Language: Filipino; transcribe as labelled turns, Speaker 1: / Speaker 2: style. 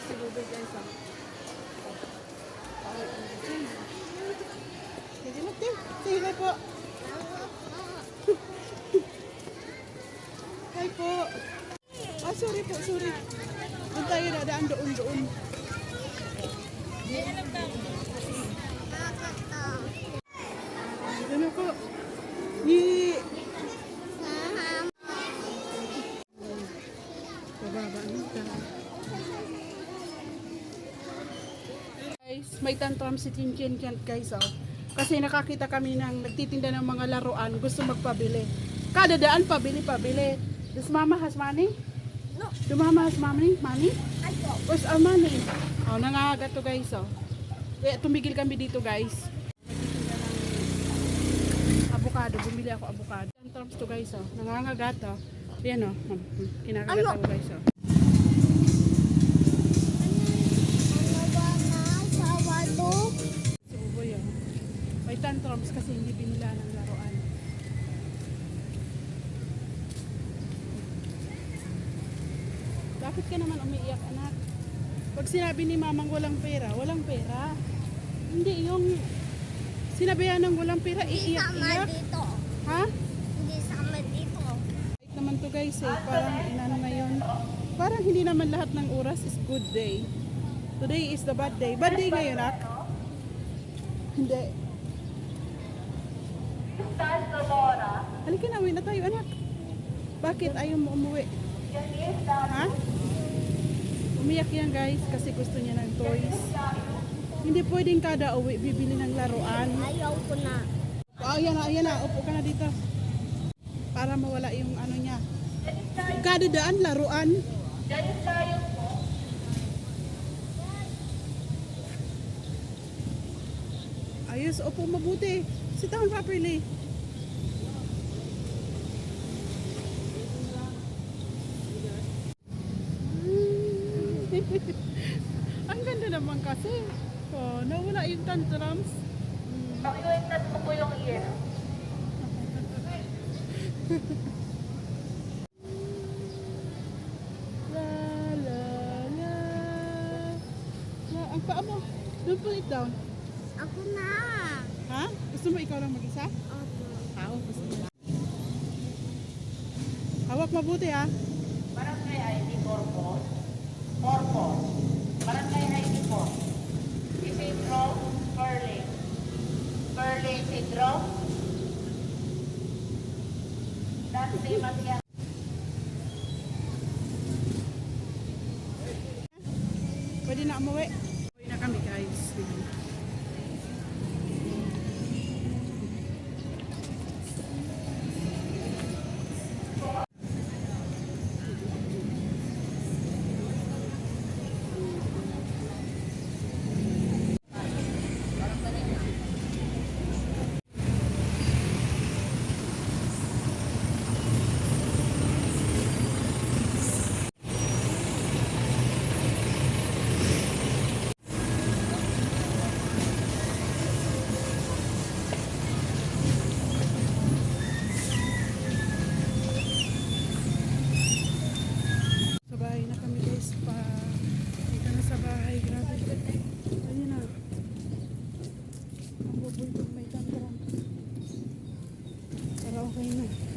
Speaker 1: si Bubay guys ah. Sige na, Tim. Na po. Hi po. Ah, sorry po, sorry. Doon tayo dadaan doon, doon. Doon na po. Yi. Bababa na. Guys, may tantrum si Chinchin Kent guys oh. Kasi nakakita kami ng nagtitinda ng mga laruan, gusto magpabili. Kada daan pabili, pabili. Does mama has money?
Speaker 2: No.
Speaker 1: Do mama has money? Money? Where's our money? Oh, nangangagat to guys oh. Kaya tumigil kami dito guys. Avocado, bumili ako avocado. Tantrums to guys oh. Nangangagat oh. Yan oh. Hmm, hmm. Kinakagat
Speaker 2: Ano?
Speaker 1: ako guys oh. Tantrums kasi hindi binila ng laruan. Bakit ka naman umiiyak anak? Pag sinabi ni mamang walang pera, walang pera. Hindi yung sinabihan ng walang pera, iiyak-iyak.
Speaker 2: dito.
Speaker 1: Ha?
Speaker 2: Hindi sama dito.
Speaker 1: Like naman to guys eh, parang inano ngayon. Parang hindi naman lahat ng oras is good day. Today is the bad day. Bad day ngayon, ak? Hindi. Halika na, uwi na tayo, anak. Bakit ayaw mo umuwi? Ha? Umiyak yan guys kasi gusto niya ng toys. Hindi pwedeng kada uwi bibili ng laruan.
Speaker 2: Ayaw ko na.
Speaker 1: Oh, ayan na, ayan na. Upo ka na dito. Para mawala yung ano niya. Kada daan, laruan. Ayos, upo mabuti. Sit down properly. Ang ganda naman kasi. Oh, nawala yung tantrums.
Speaker 3: Pakiwintan mo po yung ear.
Speaker 1: La la la. La, ang paa mo. Don't put it down.
Speaker 2: Ako na.
Speaker 1: Ha? Gusto mo ikaw lang mag-isa?
Speaker 2: Opo.
Speaker 1: Tao, gusto mo. Hawak mabuti ha.
Speaker 3: Barangay ID Corpus. Perling Isidro. Last name Matia.
Speaker 1: Pwede na umuwi. May dandruff. Pero okay na.